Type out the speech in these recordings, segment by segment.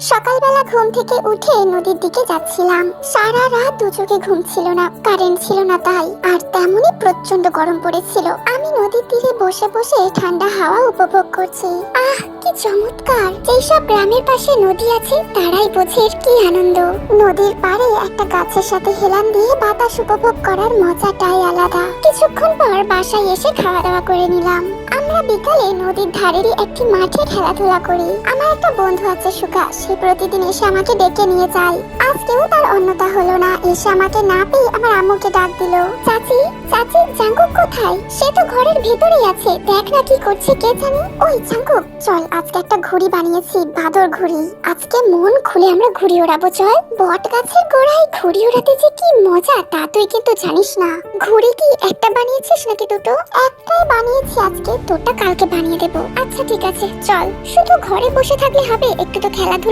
সকালবেলা ঘুম থেকে উঠে নদীর দিকে যাচ্ছিলাম। সারা রাত দু চোখে ঘুম ছিল না, কারেন্ট ছিল না তাই। আর তেমনই প্রচণ্ড গরম পড়েছিল। আমি নদীর তীরে বসে বসে ঠান্ডা হাওয়া উপভোগ করছি। আহ, কি চমৎকার! যেসব গ্রামের পাশে নদী আছে, তারাই বোঝে কি আনন্দ। নদীর পাড়ে একটা গাছের সাথে হেলান দিয়ে বাতাস উপভোগ করার মজাটাই আলাদা। কিছুক্ষণ পর বাসায় এসে খাওয়া দাওয়া করে নিলাম। আমরা বিকালে নদীর ধারেরই একটি মাঠে খেলাধুলা করি। আমার একটা বন্ধু আছে সুগা সে প্রতিদিন এসে আমাকে ডেকে নিয়ে যায়। আজকেও তার অন্যতা হলো না। এসে আমাকে না পেয়ে আমার আম্মুকে ডাক দিল। চাচি চাচি, জাঙ্কুক কোথায়? সে তো ঘরের ভেতরেই আছে। দেখ না কি করছে কে জানি। ওই জাঙ্কুক, চল আজকে একটা ঘুড়ি বানিয়েছি, বাদর ঘুড়ি। আজকে মন খুলে আমরা ঘুড়ি ওড়াবো, চল। বট গাছের গোড়ায় ঘুড়ি ওড়াতে যে কি মজা, তা তুই কিন্তু জানিস না। ঘুড়ি কি একটা বানিয়েছিস নাকি দুটো? একটাই বানিয়েছি আজকে, তোরটা কালকে বানিয়ে দেবো। আচ্ছা ঠিক আছে, চল। শুধু ঘরে বসে থাকলে হবে, একটু তো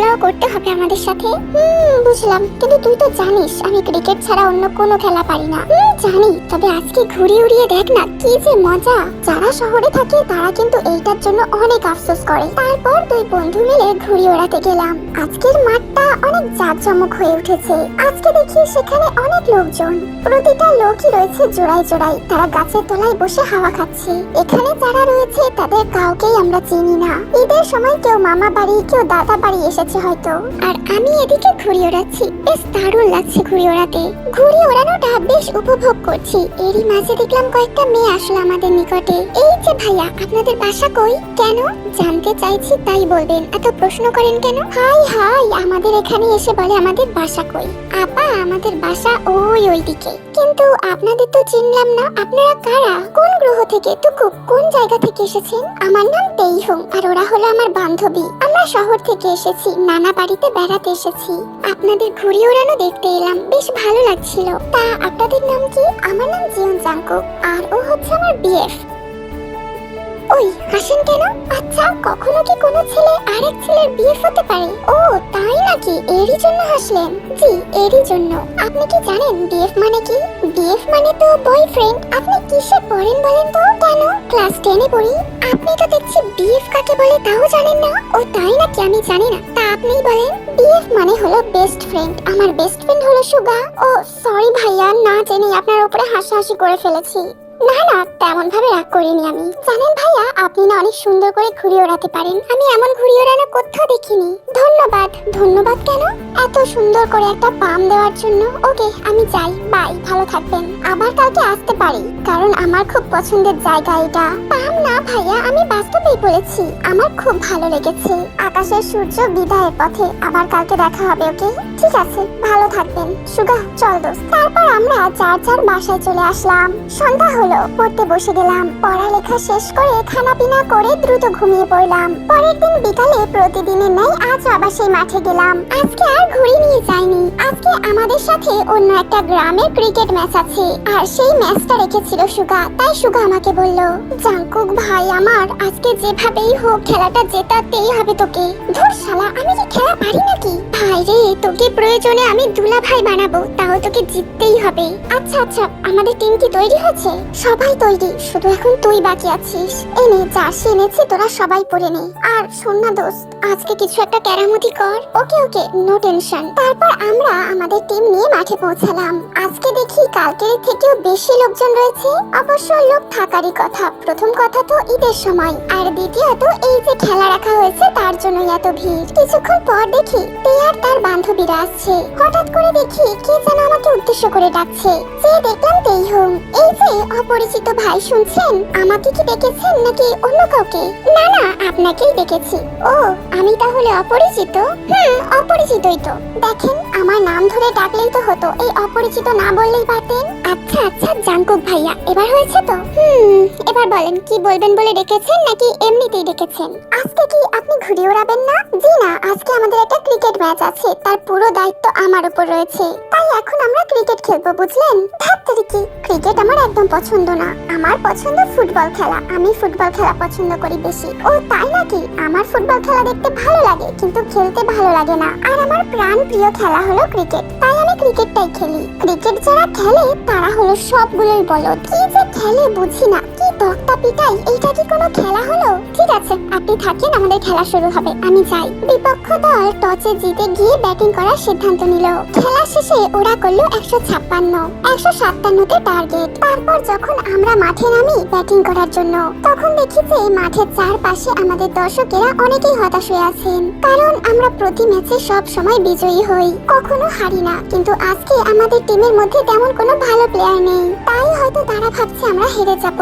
খেলাধুলাও করতে হবে আমাদের সাথে? হুম, বুঝলাম। কিন্তু তুই তো জানিস, আমি ক্রিকেট ছাড়া অন্য কোনো খেলা পারি না। জানি। তবে আজকে ঘুড়ি উড়িয়ে দেখ না, কি যে মজা। যারা শহরে থাকে, তারা কিন্তু এইটার জন্য অনেক আফসোস করে। তারপর দুই বন্ধু মিলে ঘুড়ি ওড়াতে গেলাম। আজকের মাঠটা অনেক জাঁকজমক হয়ে উঠেছে। আজকে দেখি সেখানে অনেক লোকজন। প্রতিটা লোকই রয়েছে জোড়ায় জোড়ায়। তারা গাছের তলায় বসে হাওয়া খাচ্ছে। এখানে যারা রয়েছে, তাদের কাউকেই আমরা চিনি না। ঈদের সময় কেউ মামা বাড়ি, কেউ দাদা বাড়ি এসেছে। হয়তো। আর আমি এদিকে ঘুড়ি ওড়াচ্ছি। বেশ দারুণ লাগছে ঘুড়ি ওড়াতে। ঘুড়ি ওড়ানোটা বেশ উপভোগ করছি। এরই মাঝে দেখলাম কয়েকটা মেয়ে আসলো আমাদের নিকটে। এই যে ভাইয়া, আপনাদের বাসা কই? কেন? জানতে চাইছি, তাই বলবেন। এত প্রশ্ন করেন কেন? হাই হাই, আমাদের এখানে এসে বলে আমাদের বাসা কই। আপা, আমাদের বাসা ওই ওইদিকে। কিন্তু আপনাদের তো চিনলাম না, আপনারা কারা? কোন গ্রহ থেকে টুকু, কোন জায়গা থেকে এসেছেন? আমার নাম তেইহং, আর ওরা হলো আমার বান্ধবী। আমরা শহর থেকে এসেছি নানা বাড়িতে বেড়াতে এসেছি। আপনাদের ঘুড়ি ওড়ানো দেখতে এলাম, বেশ ভালো লাগছিল। তা আপনাদের নাম কি? আমার নাম জিয়ন জাঙ্কুক আর ও হচ্ছে আমার বিএফ। ওই হাসেন কেন? আচ্ছা কখনো কি কোনো ছেলে আরেক ছেলের বিয়ে হতে পারে? ও, তাই নাকি? এরই জন্য হাসলেন। জি, এরই জন্য। আপনি কি জানেন বিএফ মানে কি? বিএফ মানে তো বয়ফ্রেন্ড আপনি কিসে পড়েন বলেন তো? কেন? ক্লাস টেনে পড়ি। আপনি তো দেখছি বিএফ কাকে বলে তাও জানেন না। ও, তাই নাকি? আমি জানি না। তা আপনিই বলেন। বিএফ মানে হলো বেস্ট ফ্রেন্ড আমার বেস্ট ফ্রেন্ড হলো সুগা। ও সরি ভাইয়া, না জেনে আপনার উপরে হাসাহাসি করে ফেলেছি। না না তেমন ভাবে রাগ করিনি আমি। জানেন ভাইয়া, আপনি না অনেক সুন্দর করে ঘুড়ি ওড়াতে পারেন। আমি এমন ঘুড়ি ওড়ানো কোথাও দেখিনি। ধন্যবাদ। ধন্যবাদ কেন? এত সুন্দর করে একটা পাম দেওয়ার জন্য। ওকে, আমি যাই। বাই, ভালো থাকবেন। আবার কালকে আসতে পারি, কারণ আমার খুব পছন্দের জায়গা এটা। পাম না ভাইয়া, আমি বাস্তবেই বলেছি। আমার খুব ভালো লেগেছে। আকাশের সূর্য বিদায়ের পথে আবার কালকে দেখা হবে, ওকে? ঠিক আছে, ভালো থাকবেন। সুগা, চল দোস্ত। তারপর আমরা যার যার বাসায় চলে আসলাম। সন্ধ্যা হলো। পড়তে বসে গেলাম, পড়ালেখা শেষ করে খানা পিনা করে দ্রুত ঘুমিয়ে পড়লাম। পরের দিন বিকালে প্রতিদিনের ন্যায় আজ আবার সেই মাঠে গেলাম। আজকে আর ঘুড়ি নিয়ে যাইনি। আজকে আমাদের সাথে অন্য একটা গ্রামের ক্রিকেট ম্যাচ আছে, আর সেই ম্যাচটা রেখেছিল সুগা, তাই সুগা আমাকে বলল জাঙ্কুক ভাই আমার, আজকে যেভাবেই হোক খেলাটা জেতাতেই হবে তোকে। ধুর শালা, আমি কি খেলা পারি নাকি ভাই রে তোকে প্রয়োজনে আমি দুলা ভাই বানাবো, তাও তোকে জিততেই হবে। আচ্ছা আচ্ছা আমাদের টিম কি তৈরি হয়েছে? সবাই তৈরি, শুধু এখন তুই বাকি আছিস। এনে জার্সি এনেছি, তোরা সবাই পরে নে। আর শোন না দোস্ত, আজকে কিছু একটা কেরামতি কর। ওকে ওকে নো টেনশন তারপর আমরা আমাদের টিম নিয়ে মাঠে পৌঁছালাম। আজকে দেখি কালকের থেকেও বেশি লোকজন রয়েছে। অবশ্য লোক থাকারই কথা, প্রথম কথা তো ঈদের সময়। আর দ্বিতীয়ত, এই যে খেলা রাখা হয়েছে, তার জন্যই এত ভিড়। কিছুক্ষণ পর দেখি তে তার বান্ধবীরা আসছে। হঠাৎ করে দেখি কে যেন আমাকে উদ্দেশ্য করে ডাকছে। যে দেখলাম তেই হোম এই যে অপরিচিত ভাই, শুনছেন? আমাকে কি দেখেছেন নাকি অন্য কাউকে? না না, আপনাকেই দেখেছি ও, আমি তাহলে অপরিচিত? হুম, অপরিচিতই তো। দেখেন, আমার নাম ধরে ডাকলেই তো হতো। এই অপরিচিত না বললেই পারতেন? আচ্ছা আচ্ছা জাঙ্কুক ভাইয়া, এবার হয়েছে তো? হুম, এবার বলেন, কি বলবেন বলে ডেকেছেন নাকি এমনিতেই ডেকেছেন? আজকে কি আপনি ঘুরে ওড়াবেন না? জি না, আজকে আমাদের একটা ক্রিকেট ম্যাচ আছে। তার পুরো দায়িত্ব আমার উপর রয়েছে। তাই এখন আমরা ক্রিকেট খেলব, বুঝলেন? ধাত্তারি কি? ক্রিকেট আমার একদম পছন্দ না। আমার পছন্দ ফুটবল খেলা। আমি ফুটবল খেলা পছন্দ করি বেশি। ও, তাই নাকি? আমার ফুটবল খেলা দেখতে ভালো লাগে, কিন্তু খেলতে ভালো লাগে না। আর আমার প্রাণ প্রিয় খেলা হলো ক্রিকেট তাই আমি ক্রিকেটটাই খেলি। ক্রিকেট যারা খেলে, তারা হলো সবগুলোই বলো। কি যে খেলে বুঝি না। কি তক্তা পিটাই, এইটা কি কোনো খেলা হলো? ঠিক আছে, আপনি থাকেন, আমাদের খেলা শুরু হবে। আমি যাই। বিপক্ষ দল টসে জিতে গিয়ে ব্যাটিং করার সিদ্ধান্ত নিল। খেলা শেষে ওরা করল একশো ছাপ্পান্ন। একশো সাতান্নতে টার্গেট তারপর যখন আমরা মাঠে নামি ব্যাটিং করার জন্য, তখন দেখি যে মাঠের চারপাশে আমাদের দর্শকেরা অনেকেই হতাশ হয়ে আছেন। কারণ আমরা প্রতি ম্যাচে সব সময় বিজয়ী হই। কখনো হারি না, কিন্তু আজকে আমাদের টিমের মধ্যে তেমন কোনো ভালো প্লেয়ার নেই। তাই হয়তো তারা ভাবছে আমরা হেরে যাব।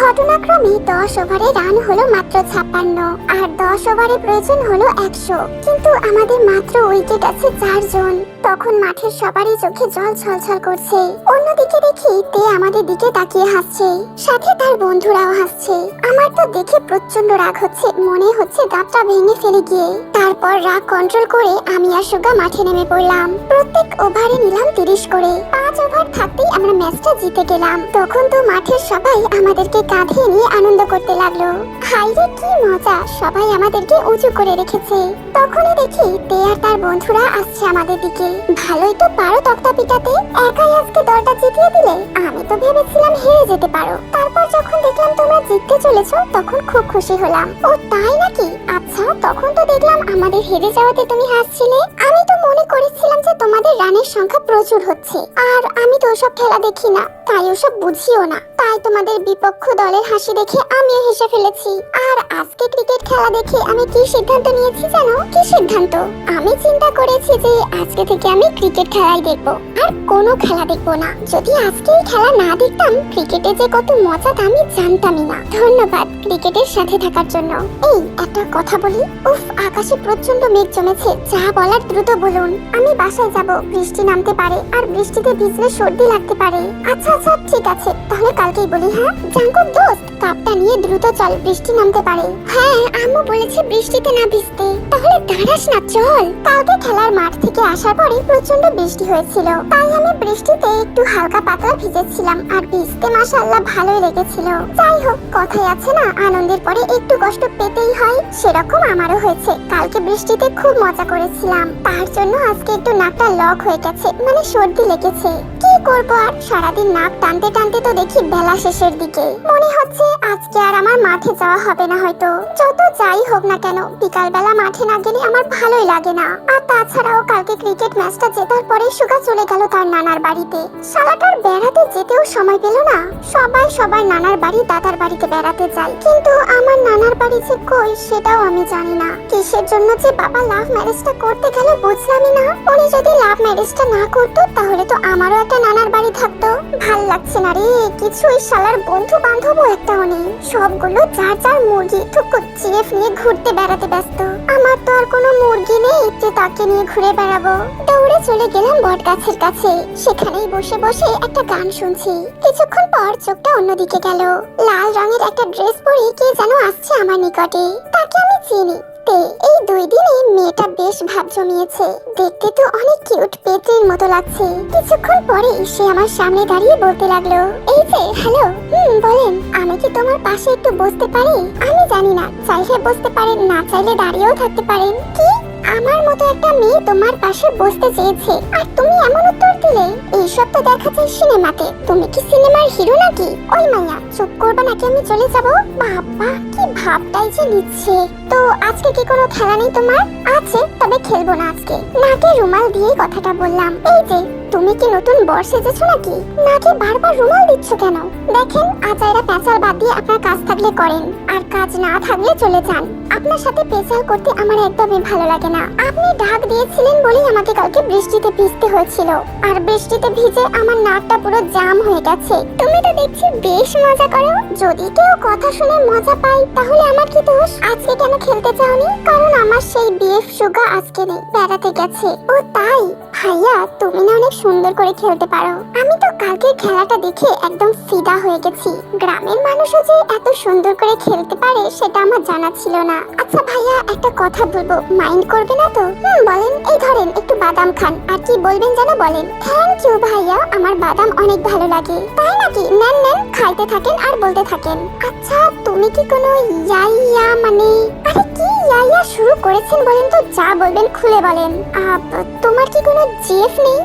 ঘটনাক্রমে দশ ওভারে রান হলো মাত্র ছাপ্পান্ন। আর দশ ওভারে প্রয়োজন হলো একশো। কিন্তু আমাদের মাত্র উইকেট আছে চারজন তখন মাঠের সবারই চোখে জল ছলছল করছে। অন্যদিকে দেখি তে আমাদের দিকে তাকিয়ে হাসছে। সাথে তার বন্ধুরাও হাসছে। আমার তো দেখে প্রচণ্ড রাগ হচ্ছে, মনে হচ্ছে দাঁতটা ভেঙে ফেলে গিয়ে। তারপর রাগ কন্ট্রোল করে আমি আর সুগা মাঠে নেমে পড়লাম। প্রত্যেক ওভারে নিলাম তিরিশ করে। পাঁচ ওভার থাকতেই আমরা ম্যাচটা জিতে গেলাম। তখন তো মাঠের সবাই আমাদেরকে কাঁধে নিয়ে আনন্দ করতে লাগল। হাইরে কি মজা! সবাই আমাদেরকে উঁচু করে রেখেছে। তখনই দেখি তে আর তার বন্ধুরা আসছে আমাদের দিকে। ভালোই তো পারো তক্তা পিটাতে। একাই আজকে দলটা জিতিয়ে দিলে? আমি তো ভেবেছিলাম হেরে যেতে পারো। তারপর যখন দেখলাম তোমরা জিততে চলেছো, তখন খুব খুশি হলাম। ও, তাই নাকি? আচ্ছা তখন তো দেখলাম আমাদের হেরে যাওয়াতে তুমি হাসছিলে আমি তো মনে করেছিলাম যে তোমাদের রানের সংখ্যা প্রচুর হচ্ছে। আর আমি তো ওসব খেলা দেখি না, তাই ওসব বুঝিও না। তাই তোমাদের বিপক্ষ দলের হাসি দেখে আমিও হেসে ফেলেছি। আর আজকে ক্রিকেট খেলা দেখে আমি কি সিদ্ধান্ত নিয়েছি জানো? কি সিদ্ধান্ত? আমি চিন্তা করেছি যে আজকে থেকে আমি ক্রিকেট খেলাই দেখব। আর কোনো খেলা দেখব না। যদি আজকে এই খেলা না দেখতাম ক্রিকেটে যে কত মজা আমি জানতামই না। ধন্যবাদ ক্রিকেটের সাথে থাকার জন্য। এই, একটা কথা বলি। উফ, আকাশে প্রচণ্ড মেঘ জমেছে। যা বলার দ্রুত বলুন। আমি বাসায় যাব। বৃষ্টি নামতে পারে। আর বৃষ্টিতে ভিজলে সর্দি লাগতে পারে। আচ্ছা আচ্ছা ঠিক আছে। তাহলে কালকেই বলি হ্যাঁ? জাঙ্কুক দোস্ত কাপটা নিয়ে দ্রুত চল। বৃষ্টি নামতে পারে। হ্যাঁ আম্মু বলেছে বৃষ্টিতে না ভিজতে। তাহলে দাঁড়াস না, চল। কালকে খেলার মাঠ থেকে আসার পরে প্রচণ্ড বৃষ্টি হয়েছিল। তাই আমি বৃষ্টিতে একটু হালকা পাতলা ভিজেছিলাম আর ভিজতে মাশাআল্লাহ ভালোই লেগেছিল। যাই হোক, কথাই আছে না, আনন্দের পরে একটু কষ্ট পেতেই হয়। সেরকম আমারও হয়েছে। কালকে বৃষ্টিতে খুব মজা করেছিলাম। তার জন্য আজকে একটু নাকটা লক হয়ে গেছে মানে সর্দি লেগেছে। কি করব আর? সারাদিন নাক টানতে টানতে তো দেখি বেলা শেষের দিকে। মনে হচ্ছে আজকে আর আমার মাঠে যাওয়া হবে না হয়তো। যত যাই হোক না কেন, বিকালবেলা মাঠে না গেলে আমার ভালোই লাগে না। আর তাছাড়াও কালকে ক্রিকেট ম্যাচটা জেতার পরে সুগা চলে গেল তার নানার বাড়িতে। শালাটার বেড়াতে যেতেও সময় পেল না। সবাই সবার নানার বাড়ি দাদার বাড়িতে বেড়াতে যায়। কিন্তু আমার নানার বাড়ি যে কই সেটাও আমি জানি না। কিসের জন্য যে বাবা লাভ ম্যারেজটা করতে গেল বুঝলামই না। উনি যদি লাভ ম্যারেজটা না করতো, তাহলে তো আমারও একটা নানার বাড়ি থাকতো। ভালো লাগছে না রে কিছু ওই শালার বন্ধু বান্ধবও একটাও নেই। সবগুলো যার যার মুরগি টুকু চিএফ নিয়ে ঘুরতে বেড়াতে ব্যস্ত। আমার তো আর কোনো মুরগি নেই যে তাকে নিয়ে ঘুরে বেড়াবো। দৌড়ে চলে গেলাম বট গাছের কাছে। সেখানেই বসে বসে একটা গান শুনছি। কিছুক্ষণ পর চোখটা অন্যদিকে গেল। লাল রঙের একটা ড্রেস পরে কে যেন আসছে আমার নিকটে। তাকে আমি চিনি। তে এই দুই দিনে মেয়েটা বেশ ভাব জমিয়েছে। দেখতে তো অনেক কিউট পেটের মতো লাগছে। কিছুক্ষণ পরে সে আমার সামনে দাঁড়িয়ে বলতে লাগল, এই যে, হ্যালো, হুম, বলেন, আমি কি তোমার পাশে একটু বসতে পারি? আমি জানি না চাইলে বসতে পারেন, না চাইলে দাঁড়িয়েও থাকতে পারেন। কি? আমার মতো একটা মেয়ে তোমার পাশে বসতে চেয়েছে। আর তুমি এমন উত্তর দিলে, এইসব তো দেখা যায় সিনেমাতে। তুমি কি সিনেমার হিরো নাকি? ওই মাইয়া চুপ করবে নাকি আমি চলে যাব? বাবা, কি ভাবটাই যে নিচ্ছে। তো আজকে কি কোনো খেলা নেই তোমার? আছে, তবে খেলব না আজকে। নাকে রুমাল দিয়ে কথাটা বললাম। এই যে তুমি কি নতুন বর সেজেছো নাকি? নাকে বারবার রুমাল দিচ্ছ কেন? দেখেন, আচাইরা পেঁচাল বাদ দিয়ে আপনার কাজ থাকলে করেন। আর কাজ না থাকলে চলে যান। আপনার সাথে পেঁচাল করতে আমার একদমই ভালো লাগে না। আপনি ডাক দিয়েছিলেন বলেই আমাকে কালকে বৃষ্টিতে ভিজতে হয়েছিল। আর বৃষ্টিতে ভিজে আমার নাকটা পুরো জাম হয়ে গেছে। তুমি তো দেখছি বেশ মজা করো। যদি কেউ কথা শুনে মজা পাই তাহলে আমার কি দোষ? আজকে কেন খেলতে চাওনি? কারণ আমার সেই বিএফ সুগা আজকে নেই, বেড়াতে গেছে। ও তাই? ভাইয়া, তুমি না অনেক সুন্দর করে খেলতে পারো। আমি তো কালকের খেলাটা দেখে একদম ফিদা হয়ে গেছি। গ্রামের মানুষও যে এত সুন্দর করে খেলতে পারে, সেটা আমার জানা ছিল না। আচ্ছা ভাইয়া, একটা কথা বলব। মাইন্ড করবে না তো? হুম, বলেন। এই ধরেন, একটু বাদাম খান। আর কি বলবেন যেন বলেন। থ্যাংক ইউ ভাইয়া। আমার বাদাম অনেক ভালো লাগে। তাই নাকি? নেন নেন। খাইতে থাকেন আর বলতে থাকেন। আচ্ছা তুমি কি কোনো ইয়াইয়া মানে? আরে কি ইয়াইয়া শুরু করেছেন বলেন তো? যা বলবেন খুলে বলেন। তোমার কি কোনো জিএফ নেই?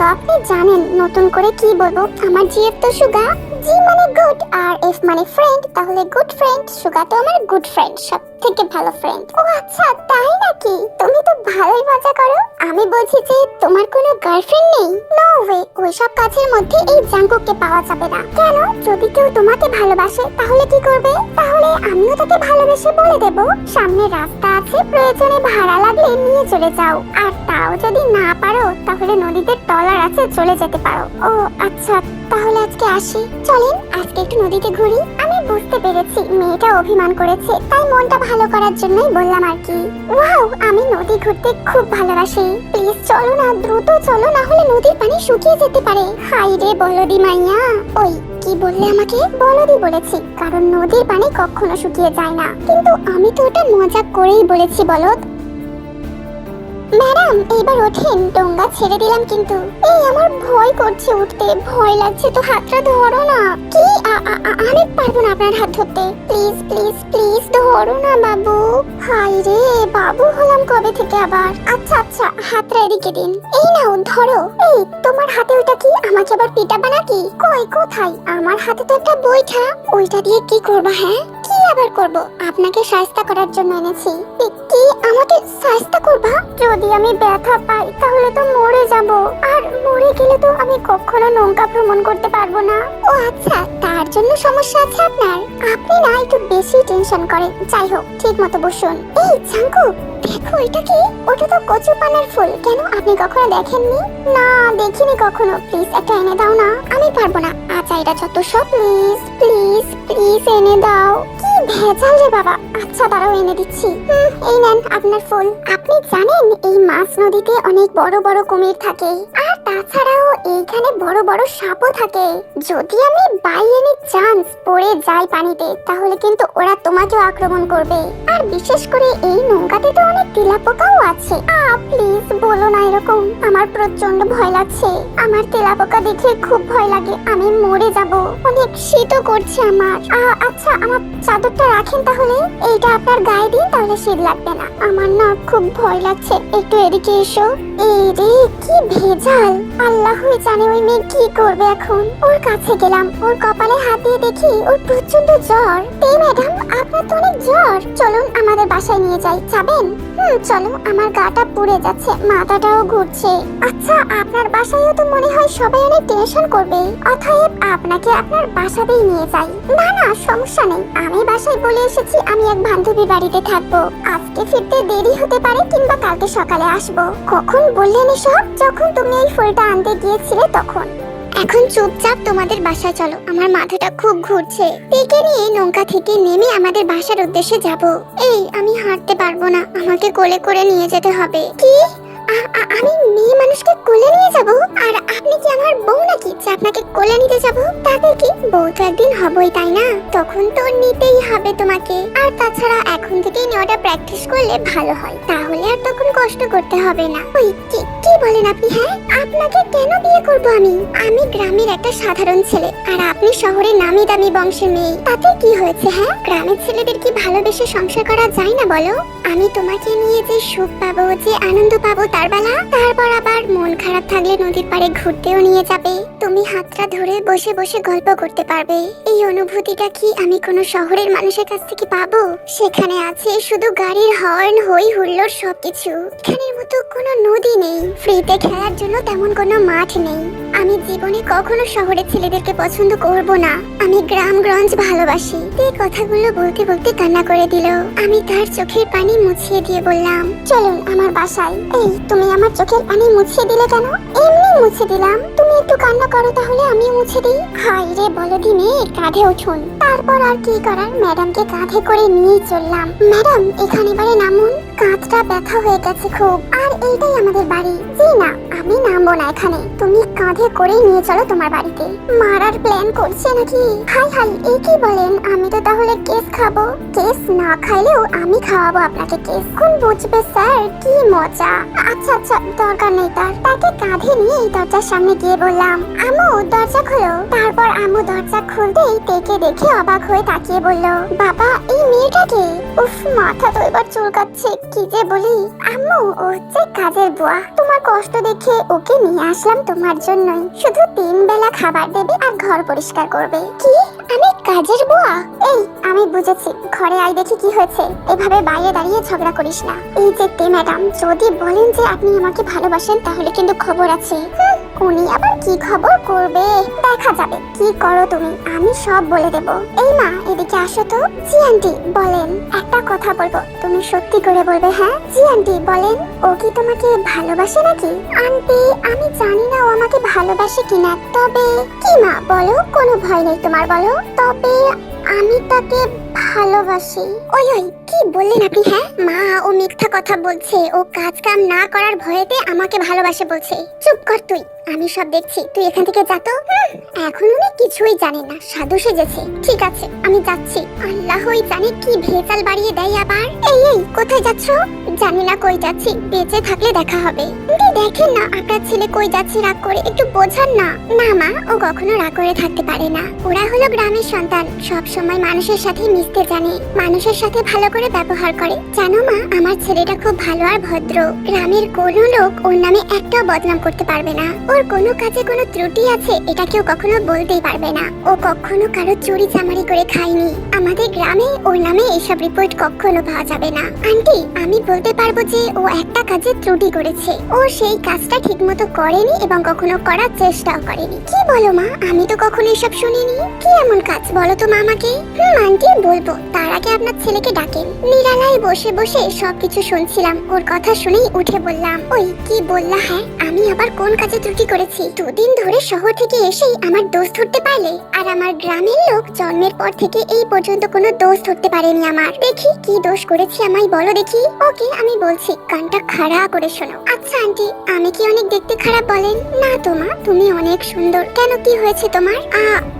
তা আপনি জানেন নতুন করে কি বলব? আমার জিএফ তো সুগা, জি মানে গুড আর এফ মানে ফ্রেন্ড তাহলে গুড ফ্রেন্ড সুগা তো আমার গুড ফ্রেন্ড সব থেকে ভালো ফ্রেন্ড ও আচ্ছা তাই নাকি? তুমি তো ভালোই মজা করো। আমি বলছি যে, তোমার কোনো গার্লফ্রেন্ড নেই? নো ওয়ে ওইসব কাজের মধ্যে এই জাঙ্কুককে পাওয়া যাবে না। কেন? যদি কেউ তোমাকে ভালোবাসে, তাহলে কি করবে? তাহলে আমিও তাকে ভালোবেসে বলে দেব। সামনে রাস্তা আছে, প্রয়োজনে ভাড়া লাগলে নিয়ে চলে যাও। আর তাও যদি না পারো, তাহলে নদীতে টলার আছে, চলে যেতে পারো। ও আচ্ছা তাহলে আজকে আসি। চলেন, আজকে একটু নদীতে ঘুরি। আমি বুঝতে পেরেছি, মেয়েটা অভিমান করেছে, তাই মনটা ভালো করার জন্যই বললাম আর কি। ওয়াও, আমি নদী ঘুরতে খুব ভালোবাসি। প্লিজ চলো না, দ্রুত চলো, না হলে নদীর পানি শুকিয়ে যেতে পারে। হাই রে বলদি মাইয়া। ওই, কি বললে আমাকে? বলদি বলেছি, কারণ নদীর পানি কখনো শুকিয়ে যায় না। কিন্তু আমি তো ওটা মজা করেই বলেছি বলদ। ম্যাডাম এইবার ওঠেন। ডোঙ্গা ছেড়ে দিলাম কিন্তু। এই, আমার ভয় করছে উঠতে। ভয় লাগছে তো হাতটা ধরো না। কি? আমি পারব না আপনার হাত ধরতে। প্লিজ প্লিজ প্লিজ ধরো না বাবু। হাই রে, বাবু হলাম কবে থেকে আবার? আচ্ছা আচ্ছা হাতটা এদিকে দিন। এই নাও, ধরো। এই, তোমার হাতে ওইটা কি? আমাকে আবার পিটাবা নাকি? কই, কোথায়? আমার হাতে তো একটা বইটা ওইটা দিয়ে কি করবা হ্যাঁ? আবার করব। আপনাকে সাহায্য করার জন্য এনেছি। কি- আমাকে সাহায্য করবা? যদি আমি ব্যথা পাই, তাহলে তো মরে যাব। আর মরে গেলে তো আমি কখনো নৌকা ভ্রমণ করতে পারব না। ও আচ্ছা তার জন্য সমস্যা আছে আপনার। আপনি না একটু বেশি টেনশন করেন। যাই হোক ঠিক মতো বসুন। এই জাঙ্কু দেখো, এটা কি? ওটা তো কচু ফুল। কেন? আপনি কখনো দেখেননি? না, দেখিনি কখনো। প্লিজ, একটা এনে দাও না। আমি পারব না। আচ্ছা এটা যত সব, প্লিজ প্লিজ প্লিজ এনে দাও। কি ভেজাল রে বাবা। আচ্ছা দাঁড়াও, এনে দিচ্ছি। এই নেন আপনার ফুল। আপনি জানেন, এই মাছ নদীতে অনেক বড় বড় কুমির থাকে। আর তাছাড়াও এইখানে বড় বড় সাপও থাকে। যদি আমি বাই এনি চান্স পড়ে যাই পানিতে, তাহলে কিন্তু ওরা তোমাকেও আক্রমণ করবে। আর বিশেষ করে এই নৌকাতে তো অনেক তেলাপোকাও আছে। আ প্লিজ বলো না এরকম। আমার প্রচণ্ড ভয় লাগছে। আমার তেলাপোকা দেখে খুব ভয় লাগে। আমি মরে যাব। অনেক শীতও করছে আমার। আচ্ছা আমার চাদরটা রাখেন তাহলে। এইটা আপনার গায়ে দিন, তাহলে শীত লাগবে না। আমার না খুব ভয় লাগছে। একটু এদিকে এসো। এই রে, কি ভেজাল। আল্লাহই জানে ওই মেয়ে কি করবে এখন। ওর কাছে গেলাম। ওর কপালে হাত দিয়ে দেখি ওর প্রচণ্ড জ্বর। এই ম্যাডাম, আপনার তো অনেক জ্বর। চলুন আমাদের বাসায় নিয়ে যাই। যাবেন? হুম, চলো, আমার গাটা পুড়ে যাচ্ছে, মাথাটাও ঘুরছে। আচ্ছা আপনার বাসায়ও তো মনে হয় সবাই অনেক টেনশন করবে। অতএব আপনাকে আপনার বাসাতেই নিয়ে যাই। না না, সমস্যা নেই। আমি বাসায় বলে এসেছি, আমি এক বান্ধবীর বাড়িতে থাকব। আজকে ফিরতে দেরি হতে পারে, কিংবা কালকে সকালে আসব। কখন বললেন এসব? যখন তুমি এই ফুলটা আনতে গিয়েছিলে তখন। এখন চুপচাপ তোমাদের বাসায় চলো। আমার মাথাটা খুব ঘুরছে। পেকে নিয়ে নৌকা থেকে নেমে আমাদের বাসার উদ্দেশ্যে যাব। এই, আমি হাঁটতে পারব না। আমাকে কোলে করে নিয়ে যেতে হবে। কি? আমি মেয়ে মানুষকে কোলে নিয়ে যাব? আর আপনি কি আমার বউ নাকি, যে আপনাকে কোলে নিতে যাব? তাতে কি? বউ তো একদিন হবই, তাই না? তখন তো নিতেই হবে তোমাকে। আর তাছাড়া এখন থেকেই নেওয়াটা প্র্যাকটিস করলে ভালো হয়। তাহলে আর তখন কষ্ট করতে হবে না। ওই, কি বলেন আপনি হ্যাঁ? আপনাকে কেন বিয়ে করব আমি? আমি গ্রামের একটা সাধারণ ছেলে, আর আপনি শহরের নামি দামি বংশের মেয়ে। তাতে কি হয়েছে হ্যাঁ? গ্রামের ছেলেদের কি ভালোবেসে সংসার করা যায় না বলো? আমি তোমাকে নিয়ে যে সুখ পাবো, যে আনন্দ পাবো তার বেলা, তারপর আবার মন খারাপ থাকলে নদীর পাড়ে ঘুরতেও নিয়ে যাবে। তুমি হাতটা ধরে বসে বসে গল্প করতে পারবে। এই অনুভূতিটা কি আমি কোনো শহরের মানুষের কাছ থেকে পাবো? সেখানে আছে শুধু গাড়ির হর্ন হই হুল্লোড় সবকিছু। এখানের মতো কোনো নদী নেই। ফ্রিতে খেলার জন্য তেমন কোনো মাঠ নেই। আমি জীবনে কখনো শহরের ছেলেদেরকে পছন্দ করব না। আমি গ্রামগঞ্জ ভালোবাসি। এই কথাগুলো বলতে বলতে কান্না করে দিল। আমি তার চোখের পানি মুছিয়ে দিয়ে বললাম, চলুন আমার বাসায়। এই, তুমি আমার চোখের পানি মুছিয়ে দিলে কেন? এমনি মুছে দিলাম। তুমি একটু কান্না করো তাহলে আমি মুছে দিই। হাই রে বলদি মেয়ে, কাঁধে উঠুন। তারপর আর কি করার, ম্যাডামকে কাঁধে করে নিয়ে চললাম। ম্যাডাম, এখানে এবারে নামুন। কাঁধটা ব্যথা হয়ে গেছে খুব। আর এইটাই আমাদের বাড়ি। জি না, আমি নামবো না এখানে। তুমি কাঁধে করে নিয়ে চলো তোমার বাড়িতে। মারার প্ল্যান করছে নাকি? হাই হাই এই কি বলেন? আমি তো তাহলে কেস খাব। কেস না খাইলেও আমি খাওয়াবো আপনাকে কেস। কোন বুঝবে স্যার? কি মজা। আচ্ছা আচ্ছা দরকার নেই তার। তাকে কাঁধে নিয়ে দরজার সামনে গিয়ে বললাম, আমু, দরজা খোলো। তারপর আমু দরজা খুলতেই তেকে দেখে অবাক হয়ে তাকিয়ে বলল, বাবা, এই মেয়েটাকে উফ, মাথা তো এবার চুলকাচ্ছে কি যে বলি, আম্মু ও হচ্ছে কাজের বুয়া, তোমার কষ্ট দেখে ওকে নিয়ে আসলাম তোমার জন্যই। শুধু তিন বেলা খাবার দেবে আর ঘর পরিষ্কার করবে। কি? আমি কাজের বুয়া। এই, আমি বুঝেছি। ঘরে আই দেখি কি হয়েছে। এভাবে বাইরে দাঁড়িয়ে ঝগড়া করিস না। এই যে তে ম্যাডাম, যদি বলেন যে আপনি আমাকে ভালোবাসেন, তাহলে কিন্তু খবর আছে। উনি আবার কি খবর করবে? দেখা যাবে। কি করো তুমি? আমি সব বলে দেব। এই মা, এদিকে আসো তো। জি, আন্টি, বলেন। একটা কথা বলব। তুমি সত্যি করে বলবে হ্যাঁ? জি, আন্টি, বলেন। ও কি তোমাকে ভালোবাসে নাকি? আন্টি, আমি জানি না ও আমাকে ভালোবাসে কিনা। তবে কি মা, বলো? কোনো ভয় নেই তোমার, বলো? তবে আমি তাকে ভালোবাসি। ওই ওই, কি বললেন আপনি হ্যাঁ? মা ও মিথ্যা কথা বলছে। ও কাজ কাম না করার ভয়েতে আমাকে ভালোবাসে বলছে। চুপ কর তুই। আমি সব দেখছি, তুই এখান থেকে যা তো। এখন উনি কিছুই জানেন না, সাধু সেজেছে। ঠিক আছে, আমি যাচ্ছি। আল্লাহই জানে কি ভেজাল বাড়িয়ে দেয় আবার। এই এই, কোথায় যাচ্ছ? জানি না কই যাচ্ছি, বেঁচে থাকলে দেখা হবে। দেখেন না আপনার ছেলে কই যাচ্ছে রাগ করে, একটু বোঝান না। না মা, ও কখনো রাগ করে থাকতে পারে না। ওরা হলো গ্রামের সন্তান, সব সময় মানুষের সাথে মিশতে জানে। মানুষের সাথে ভালো করে ব্যবহার করে। জানো মা, আমার ছেলেটা খুব ভালো আর ভদ্র। গ্রামের কোনো লোক ওর নামে একটাও বদনাম করতে পারবে না। ওর কোনো কাজে কোনো ত্রুটি আছে, এটা কেউ কখনো বলতেই পারবে না। ও কখনো কারও চুরি চামারি করে খায়নি। আমাদের গ্রামে ওর নামে এসব রিপোর্ট কখনো পাওয়া যাবে না। আন্টি, আমি বলতে পারব যে ও একটা কাজে ত্রুটি করেছে। ও সেই কাজটা ঠিকমতো করেনি এবং কখনো করার চেষ্টাও করেনি। কি বলো মা? আমি তো কখনো এসব শুনিনি। কি এমন কাজ বলো তো মা আমাকে? হুম, আন্টি, বলব। তার আগে আপনার ছেলেকে ডাকেন। নিরালায় বসে বসে সবকিছু শুনছিলাম। ওর কথা শুনেই উঠে বললাম, ওই, কি বললা হ্যাঁ? আমি আবার কোন কাজে ত্রুটি করেছি। দুদিন ধরে শহর থেকে এসেই আমার দোষ ধরতে পারলে, আর আমার গ্রামের লোক জন্মের পর থেকে এই পর্যন্ত কোনো দোষ ধরতে পারেনি আমার। দেখি কি দোষ করেছি আমায় বলো দেখি। ওকে, আমি বলছি, কানটা খাড়া করে শোনো। আচ্ছা আন্টি, আমি কি অনেক দেখতে খারাপ বলেন? না তোমা তুমি অনেক সুন্দর। কেন কি হয়েছে তোমার?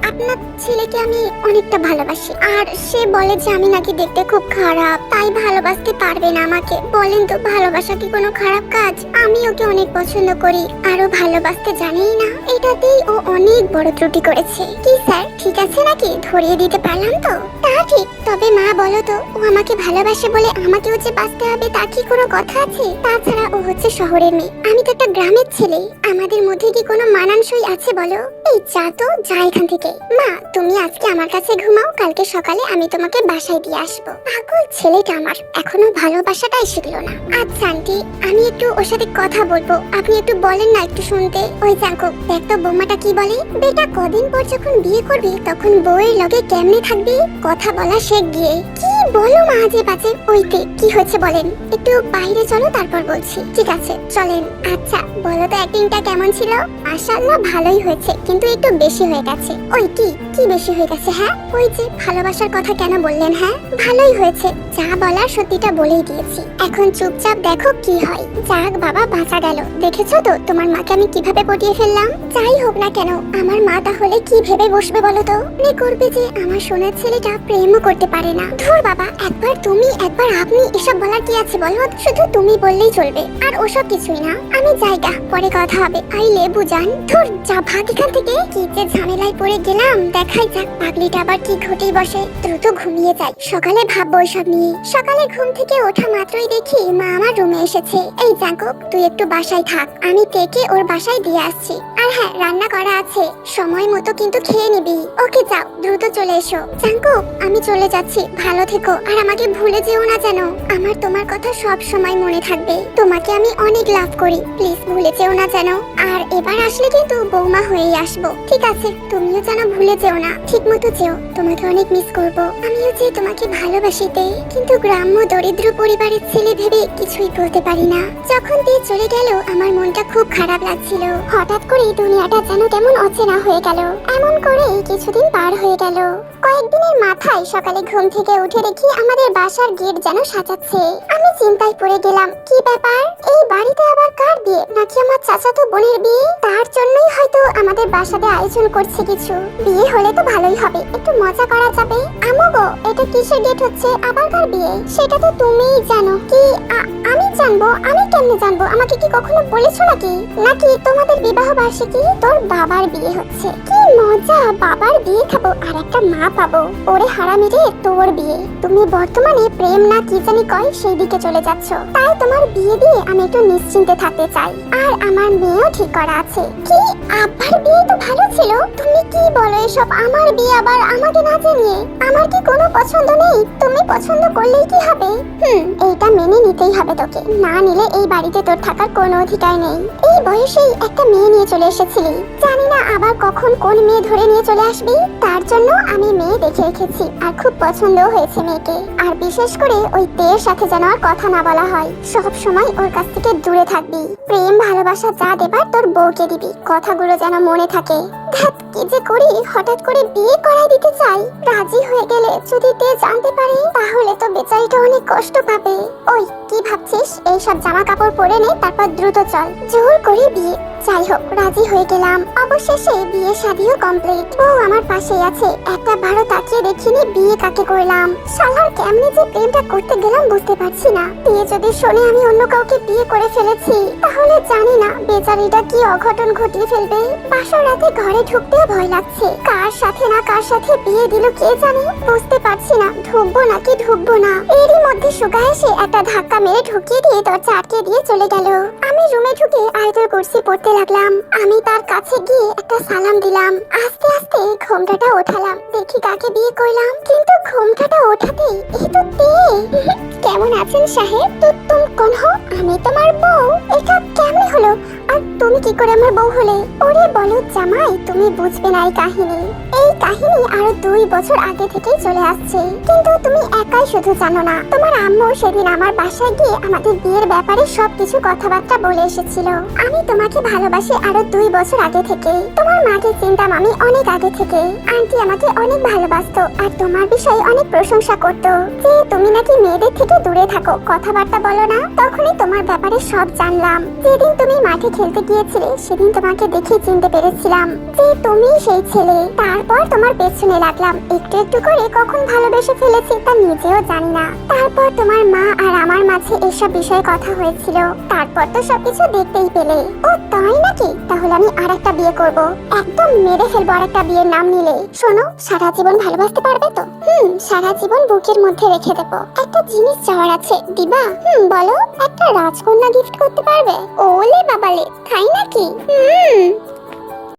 আপনার ছেলেকে আমি অনেকটা ভালোবাসি। আর সে বলে যে আমি নাকি দেখতে খুব খারাপ, তাই ভালোবাসতে পারবে না আমাকে। বলেন তো, ভালোবাসা কি কোনো খারাপ কাজ? আমি ওকে অনেক পছন্দ করি আরও ভালোবাসতে জানেই না, এটাতেই ও অনেক বড় ত্রুটি করেছে। কি স্যার, ঠিক আছে নাকি? ধরিয়ে দিতে পারলাম তো? তা ঠিক, তবে মা বলো তো, ও আমাকে ভালোবাসে বলে আমাকেও যে বাঁচতে হবে, তা কি কোনো কথা আছে? তাছাড়া ও হচ্ছে শহরের মেয়ে। আমি তো একটা গ্রামের ছেলে, আমাদের মধ্যে কি কোনো মানানসই আছে বলো? এই যা তো, যা এখান থেকে। মা, তুমি আজকে আমার কাছে ঘুমাও, কালকে সকালে আমি তোমাকে বাসায় দিয়ে আসব। পাগল ছেলেটা আমার, এখনও ভালোবাসাটাই শিখলো না। আচ্ছা আন্টি, আমি একটু ওর সাথে কথা বলব। আপনি একটু বলেন না, একটু শুনতে। ওই জাঙ্কো দেখ তো বৌমাটা কি বলে? বেটা কদিন পর যখন বিয়ে করবি, তখন বউয়ের লগে কেমনে থাকবি? কথা বলা শেখ গিয়ে। কি বলো বাজে? ওইতে, কি হয়েছে বলেন? একটু বাইরে চলো, তারপর বলছি। ঠিক আছে, চলেন। আচ্ছা বলো তো অ্যাক্টিংটা কেমন ছিল? মাশাআল্লাহ ভালোই হয়েছে, কিন্তু একটু বেশি হয়ে গেছে। ওই কি? কি বেশি হয়ে গেছে হ্যাঁ? ওই যে ভালোবাসার কথা কেন বললেন হ্যাঁ? ভালোই হয়েছে, যা বলার সত্যিটা বলেই দিয়েছি। এখন চুপচাপ দেখো কি হয়। যাক বাবা, বাঁচা গেল। দেখেছ তো, তোমার মাকে আমি কীভাবে পটিয়ে ফেললাম। যাই হোক না কেন, আমার মা তাহলে কি ভেবে বসবে বলো তো? মনে করবে যে আমার সোনার ছেলেটা প্রেমও করতে পারে না। ধুর বাবা, একবার তুমি, একবার আপনি, এসব বলার কি আছে বলো? শুধু তুমি বললেই চলবে, আর ওসব কিছুই না। আমি জায়গা পরে কথা হবে। আই লেবু জান, ধুর যা ভাগ এখান থেকে। কি যে ঝামেলায় পড়ে গেলাম, দেখাই যাক পাগলিটা আবার কি ঘটেই বসে। দ্রুত ঘুমিয়ে যাই। সকালে ভাববো এসব নিয়ে। সকালে ঘুম থেকে ওঠা মাত্রই দেখি মা আমার রুমে এসেছে। এই জাঙ্কুক, তুই একটু বাসায় থাক। আমি কেকে ওর বাসায় দিয়ে আসছি। আর হ্যাঁ রান্না করা আছে। সময় মতো কিন্তু খেয়ে নিবি। ওকে, যাও, দ্রুত চলে এসো। জাঙ্কুক আমি চলে যাচ্ছি। ভালো থেকো। আর আমাকে ভুলে যেও না যেন। আমার তোমার কথা সব সময় মনে থাকবে। তোমাকে আমি অনেক লাভ করি। প্লিজ ভুলে যেও না যেন। আর এবার আসলে কিন্তু বৌমা হয়েই আসব। ঠিক আছে, তুমিও যেন ভুলে যেও না। ঠিক মতো যেও। তোমাকে অনেক মিস করব। আমিও যে তোমাকে ভালোবাসিতে কিন্তু গ্রাম্য দরিদ্র পরিবারের ছেলে ভেবে কিছুই বলতে পারি না। যখন দিয়ে চলে গেল, আমার মনটা খুব খারাপ লাগছিল। হঠাৎ করে দুনিয়াটা যেন কেমন অচেনা হয়ে গেল। এমন করেই কিছুদিন পার হয়ে গেল। কয়েকদিনের মাথায় সকালে ঘুম থেকে উঠে দেখি আমাদের বাসার গেট যেন সাজাচ্ছে। আমি চিন্তায় পড়ে গেলাম, কি ব্যাপার? এই বাড়িতে আবার কার বিয়ে? নাকি আমার চাচাতো বোনের বিয়ে? তার জন্যই হয়তো আমাদের বাসাতে আয়োজন করছে কিছু। বিয়ে হলে তো ভালোই হবে, একটু মজা করা যাবে। আমো গো, এটা কিসের গেট হচ্ছে? আবার কার বিয়ে? সেটা তো তুমিই জানো। কি আমি জানব? আমি কেমনে জানব? আমাকে কি কখনো বলেছ নাকি? নাকি তোমাদের বিবাহ বার্ষিকী? তোর বাবার বিয়ে হচ্ছে। কি মজা, বাবার বিয়ে খাব। আর একটা মা পাবো। ওরে হারামি রে, তোর বিয়ে। তুমি বর্তমানে প্রেম না কি জানি কয়, সেই দিকে চলে যাচ্ছ। তাই তোমার বিয়ে দিয়ে আমি একটু নিশ্চিন্তে থাকতে চাই। আর আমার মেয়েও ঠিক করা আছে। কি? আব্বার বিয়ে তো ভালো ছিল? তুমি কি বলো এসব? আমার বিয়ে আবার আমাকে না জানিয়ে? আমার কি কোনো পছন্দ নেই? তুমি পছন্দ করলেই কি হবে? হুম, এইটা মেনে নিতেই হবে তোকে। না নিলে এই বাড়িতে তোর থাকার কোনো অধিকার নেই। এই বয়সেই একটা মেয়ে নিয়ে চলে এসেছিলি। জানি না আবার কখন কোন মেয়ে ধরে নিয়ে চলে আসবি। তার জন্য আমি মেয়ে দেখে রেখেছি আর খুব পছন্দ হয়েছে মেয়েকে। আর বিশেষ করে ওই তেয়ের সাথে যেন আর কথা না বলা হয়। সব সময় ওর কাছ থেকে দূরে থাকবি। প্রেম, ভালোবাসা যা দেবার তোর বউকে দিবি। কথাগুলো যেন মনে থাকে। ধ্যাৎ, কি যে করি? হঠাৎ করে বিয়ে করাই দিতে চাই। রাজি হয়ে গেলে যদি তে জানতে পারে তাহলে তো বেচারিটা অনেক কষ্ট পাবে। ওই কি ভাবছিস? এই সব জামা কাপড় পরে নে তারপর দ্রুত চল। জোর করে বিয়ে। যাই হোক রাজি হয়ে গেলাম। অবশেষে বিয়ে শাদিও কমপ্লিট ও আমার পাশেই আছে। একটা ভালো তাকিয়ে দেখিনি বিয়ে কাকে করলাম? শালার কেমনে যে প্রেমটা করতে গেলাম বুঝতে পারছি না। বিয়ে যদি শোনে আমি অন্য কাউকে বিয়ে করে ফেলেছি তাহলে জানি না বেচারিটা কি অঘটন ঘটিয়ে ফেলবে। বাসর রাতে ঘরে ঢুকতেও ভয় লাগছে। কার সাথে না কার সাথে বিয়ে দিল কে জানে? বুঝতে পারছি না, ঢুকবো নাকি ঢুকবো না। সুগা এসে একটা ধাক্কা মেরে ঢুকিয়ে দিয়ে দরজা আটকে দিয়ে চলে গেল। আমি রুমে ঢুকে পড়তে লাগলাম। আমি তার কাছে গিয়ে একটা সালাম দিলাম। আস্তে আস্তে ঘোমটাটা ওঠালাম। দেখি কাকে বিয়ে করলাম। কিন্তু ঘোমটাটা তো তে। কেমন আছেন সাহেব? তো তুম কোন আমি তোমার বউ। এটা কেমনে হলো? আর তুমি কি করে আমার বউ হলে? ওরে বলো জামাই, তুমি বুঝবে না এই কাহিনী। এই কাহিনী আরও দুই বছর আগে থেকেই চলে আসছে। কিন্তু তুমি একাই শুধু জানো না। তোমার আম্মু সেদিন আমার বাসায় গিয়ে আমাদের বিয়ের ব্যাপারে সবকিছু কথাবার্তা বলে এসেছিল। আমি তোমাকে ভালোবাসি আরও দুই বছর আগে থেকে তোমার মাকে চিনতাম আমি অনেক আগে থেকে আন্টি আমাকে অনেক ভালোবাসতো আর তোমার বিষয়ে অনেক প্রশংসা করতো। যে তুমি নাকি মেয়েদের থেকে দূরে থাকো, কথাবার্তা বলো না, তখনই তোমার ব্যাপারে সব জানলাম। যেদিন তুমি মাঠে খেলতে গিয়েছিলে, সেদিন তোমাকে দেখে চিনতে পেরেছিলাম যে তুমি সেই ছেলে। তারপর তোমার পেছনে লাগলাম। একটু একটু করে কখন ভালোবেসে ফেলেছি তা নিজেও জানি না। তারপর তোমার মা আর আমার মাঝে এসব বিষয়ে কথা হয়েছিল। তারপর তো সবকিছু দেখতেই পেলে। ও, তাই নাকি? তাহলে আমি আর একটা বিয়ে করব। একদম মেরে ফেলব আর একটা বিয়ের নাম নিলে। শোনো, সারা জীবন ভালোবাসতে পারবে তো? হুম, সারা জীবন বুকের মধ্যে রেখে দেবো। একটা জিনিস চাওয়ার আছে, দিবা? হুম, বলো, একটা রাজকন্যা গিফট করতে পারবে? ওলে বাবালে, তাই নাকি? হুম।